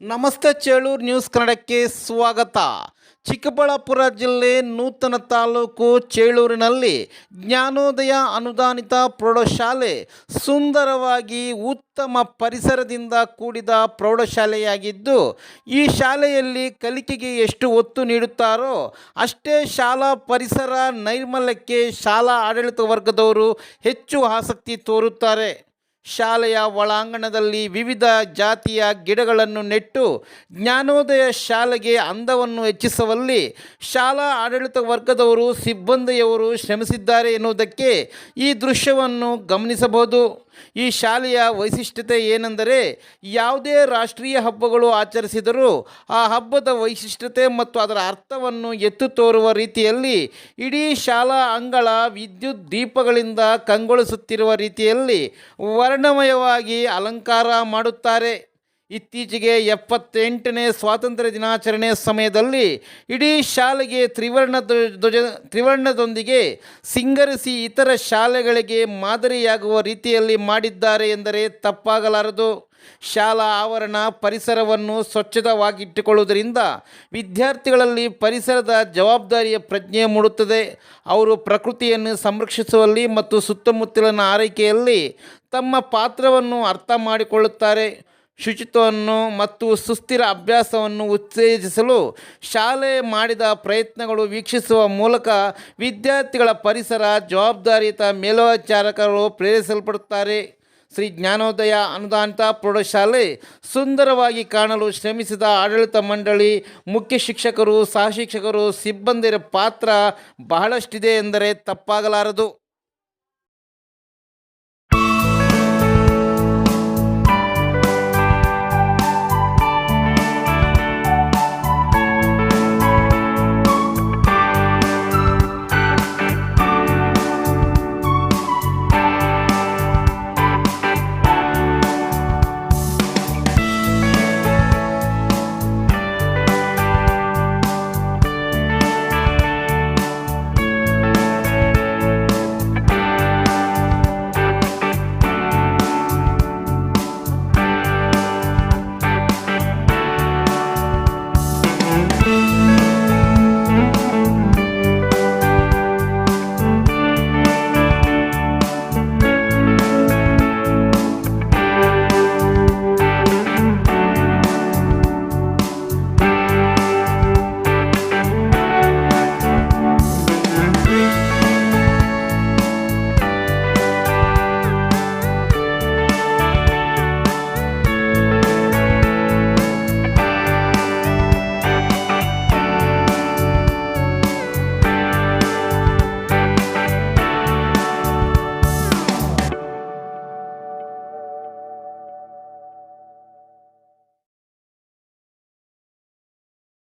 ನಮಸ್ತೆ ಚೇಳೂರು ನ್ಯೂಸ್ ಕನ್ನಡಕ್ಕೆ ಸ್ವಾಗತ. ಚಿಕ್ಕಬಳ್ಳಾಪುರ ಜಿಲ್ಲೆ ನೂತನ ತಾಲೂಕು ಚೇಳೂರಿನಲ್ಲಿ ಜ್ಞಾನೋದಯ ಅನುದಾನಿತ ಪ್ರೌಢಶಾಲೆ ಸುಂದರವಾಗಿ ಉತ್ತಮ ಪರಿಸರದಿಂದ ಕೂಡಿದ ಪ್ರೌಢಶಾಲೆಯಾಗಿದ್ದು, ಈ ಶಾಲೆಯಲ್ಲಿ ಕಲಿಕೆಗೆ ಎಷ್ಟು ಒತ್ತು ನೀಡುತ್ತಾರೋ ಅಷ್ಟೇ ಶಾಲಾ ಪರಿಸರ ನೈರ್ಮಲ್ಯಕ್ಕೆ ಶಾಲಾ ಆಡಳಿತ ವರ್ಗದವರು ಹೆಚ್ಚು ಆಸಕ್ತಿ ತೋರುತ್ತಾರೆ. ಶಾಲೆಯ ಒಳಾಂಗಣದಲ್ಲಿ ವಿವಿಧ ಜಾತಿಯ ಗಿಡಗಳನ್ನು ನೆಟ್ಟು ಜ್ಞಾನೋದಯ ಶಾಲೆಗೆ ಅಂದವನ್ನು ಹೆಚ್ಚಿಸುವಲ್ಲಿ ಶಾಲಾ ಆಡಳಿತ ವರ್ಗದವರು ಸಿಬ್ಬಂದಿಯವರು ಶ್ರಮಿಸಿದ್ದಾರೆ ಎನ್ನುವುದಕ್ಕೆ ಈ ದೃಶ್ಯವನ್ನು ಗಮನಿಸಬಹುದು. ಈ ಶಾಲೆಯ ವೈಶಿಷ್ಟ್ಯತೆ ಏನೆಂದರೆ ಯಾವುದೇ ರಾಷ್ಟ್ರೀಯ ಹಬ್ಬಗಳು ಆಚರಿಸಿದರೂ ಆ ಹಬ್ಬದ ವೈಶಿಷ್ಟ್ಯತೆ ಮತ್ತು ಅದರ ಅರ್ಥವನ್ನು ಎತ್ತು ತೋರುವ ರೀತಿಯಲ್ಲಿ ಇಡೀ ಶಾಲಾ ಅಂಗಳ ವಿದ್ಯುತ್ ದೀಪಗಳಿಂದ ಕಂಗೊಳಿಸುತ್ತಿರುವ ರೀತಿಯಲ್ಲಿ ವರ್ಣಮಯವಾಗಿ ಅಲಂಕಾರ ಮಾಡುತ್ತಾರೆ. ಇತ್ತೀಚೆಗೆ ಎಪ್ಪತ್ತೆಂಟನೇ ಸ್ವಾತಂತ್ರ್ಯ ದಿನಾಚರಣೆ ಸಮಯದಲ್ಲಿ ಇಡೀ ಶಾಲೆಗೆ ತ್ರಿವರ್ಣ ಧ್ವಜ, ತ್ರಿವರ್ಣದೊಂದಿಗೆ ಸಿಂಗರಿಸಿ ಇತರ ಶಾಲೆಗಳಿಗೆ ಮಾದರಿಯಾಗುವ ರೀತಿಯಲ್ಲಿ ಮಾಡಿದ್ದಾರೆ ಎಂದರೆ ತಪ್ಪಾಗಲಾರದು. ಶಾಲಾ ಆವರಣ ಪರಿಸರವನ್ನು ಸ್ವಚ್ಛತವಾಗಿಟ್ಟುಕೊಳ್ಳುವುದರಿಂದ ವಿದ್ಯಾರ್ಥಿಗಳಲ್ಲಿ ಪರಿಸರದ ಜವಾಬ್ದಾರಿಯ ಪ್ರಜ್ಞೆ ಮೂಡುತ್ತದೆ. ಅವರು ಪ್ರಕೃತಿಯನ್ನು ಸಂರಕ್ಷಿಸುವಲ್ಲಿ ಮತ್ತು ಸುತ್ತಮುತ್ತಲಿನ ಆರೈಕೆಯಲ್ಲಿ ತಮ್ಮ ಪಾತ್ರವನ್ನು ಅರ್ಥ ಮಾಡಿಕೊಳ್ಳುತ್ತಾರೆ. ಶುಚಿತ್ವವನ್ನು ಮತ್ತು ಸುಸ್ಥಿರ ಅಭ್ಯಾಸವನ್ನು ಉತ್ತೇಜಿಸಲು ಶಾಲೆ ಮಾಡಿದ ಪ್ರಯತ್ನಗಳು ವೀಕ್ಷಿಸುವ ಮೂಲಕ ವಿದ್ಯಾರ್ಥಿಗಳ ಪರಿಸರ ಜವಾಬ್ದಾರಿಯುತ ಮೇಲ್ವಿಚಾರಕರು ಪ್ರೇರಿಸಲ್ಪಡುತ್ತಾರೆ ಶ್ರೀ ಜ್ಞಾನೋದಯ ಅನುದಾನಿತ ಪ್ರೌಢಶಾಲೆ ಸುಂದರವಾಗಿ ಕಾಣಲು ಶ್ರಮಿಸಿದ ಆಡಳಿತ ಮಂಡಳಿ, ಮುಖ್ಯ ಶಿಕ್ಷಕರು, ಸಹ ಶಿಕ್ಷಕರು, ಸಿಬ್ಬಂದಿರ ಪಾತ್ರ ಬಹಳಷ್ಟಿದೆ ಎಂದರೆ ತಪ್ಪಾಗಲಾರದು.